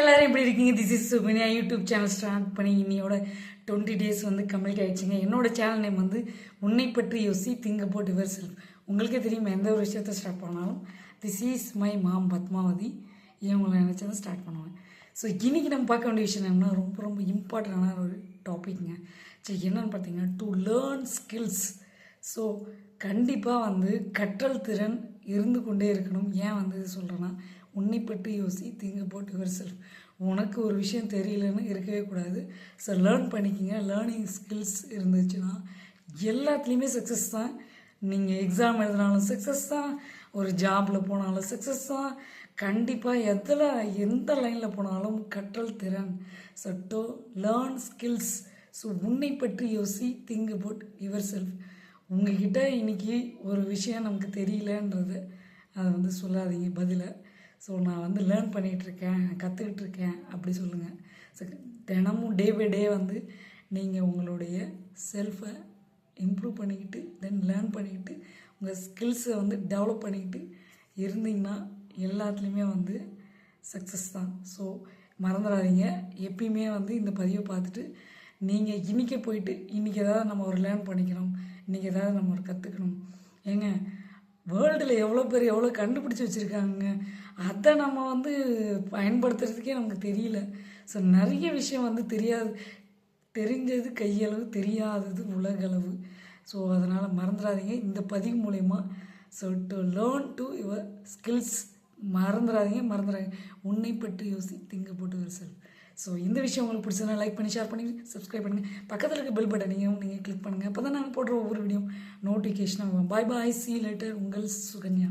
எல்லாரும் எப்படி இருக்கீங்க? This is Subiniya YouTube channel start பண்ணி இன்னையோட டுவெண்ட்டி டேஸ் வந்து கம்ப்ளீட் ஆயிடுச்சுங்க. என்னோட சேனல் நேம் வந்து உன்னை பற்றி யோசி திங்க போட் யுவர் செல்ஃப் உங்களுக்கே தெரியும் எந்த ஒரு விஷயத்த ஸ்டார்ட் பண்ணாலும் this is my mom Padmavathi. இவங்களை நினச்சதை ஸ்டார்ட் பண்ணுவேன். ஸோ இன்றைக்கி நம்ம பார்க்க வேண்டிய விஷயம் என்னன்னா ரொம்ப ரொம்ப இம்பார்ட்டண்டான ஒரு டாப்பிக்ங்க சரி என்னென்னு பார்த்தீங்கன்னா டு லேர்ன் ஸ்கில்ஸ் ஸோ கண்டிப்பாக வந்து கற்றல் திறன் இருந்து கொண்டே இருக்கணும். ஏன் வந்து இது சொல்கிறேன்னா உன்னை பற்றி யோசி திங்க போட் யுவர் செல்ஃப். உனக்கு ஒரு விஷயம் தெரியலன்னு இருக்கவே கூடாது. ஸோ லேர்ன் பண்ணிக்கிங்க. லேர்னிங் ஸ்கில்ஸ் இருந்துச்சுன்னா எல்லாத்துலேயுமே சக்ஸஸ் தான். நீங்கள் எக்ஸாம் எழுதினாலும் சக்ஸஸ் தான். ஒரு ஜாபில் போனாலும் சக்ஸஸ் தான். கண்டிப்பாக எதில் எந்த லைனில் போனாலும் கற்றல் திறன். So to learn skills so உன்னை பற்றி யோசி திங்க் அபவுட் யுவர் செல்ஃப். உங்ககிட்ட இன்னைக்கு ஒரு விஷயம் நமக்கு தெரியலன்றது அதை வந்து சொல்லாதீங்க பதிலை. ஸோ நான் வந்து லேர்ன் பண்ணிகிட்ருக்கேன் கற்றுக்கிட்டு இருக்கேன் அப்படி சொல்லுங்கள் ஸோ தினமும் டே பை டே வந்து நீங்கள் உங்களுடைய செல்ஃபை இம்ப்ரூவ் பண்ணிக்கிட்டு தென் லேர்ன் பண்ணிக்கிட்டு உங்கள் ஸ்கில்ஸை வந்து டெவலப் பண்ணிக்கிட்டு இருந்தீங்கன்னா எல்லாத்துலேயுமே வந்து சக்ஸஸ் தான். ஸோ மறந்துடாதீங்க. எப்பயுமே வந்து இந்த பதிவை பார்த்துட்டு நீங்கள் இன்றைக்கி போயிட்டு இன்றைக்கி ஏதாவது நம்ம ஒரு லேர்ன் பண்ணிக்கணும். இன்றைக்கி ஏதாவது நம்ம ஒரு கற்றுக்கணும் ஏங்க வேர்ல்டில் எவ்வளோ பேர் எவ்வளோ கண்டுபிடிச்சி வச்சுருக்காங்க? அதை நம்ம வந்து பயன்படுத்துறதுக்கே நமக்கு தெரியல. ஸோ நிறைய விஷயம் வந்து தெரியாது. தெரிஞ்சது கையளவு தெரியாதது உலகளவு. ஸோ அதனால் மறந்துடாதீங்க. இந்த பதிவு மூலயமா so to learn to your skills மறந்துடாதீங்க மறந்துடாதீங்க உன்னை பற்றி யோசி திங்க போட்டு ஒரு செல் ஸோ இந்த விஷயம் உங்களுக்கு பிடிச்சதுனா லைக் பண்ணி ஷேர் பண்ணி சப்ஸ்கிரைப் பண்ணுங்கள் பக்கத்தில் இருக்க பெல் பட்டனையும் நீங்கள் கிளிக் பண்ணுங்கள் அப்போ தான் நாங்கள் போடுற ஒவ்வொரு வீடியோ நோட்டிஃபிகேஷனாக ஆகும் பாய் பாய் சி லெட்டர் உங்கள் சுகன்யா.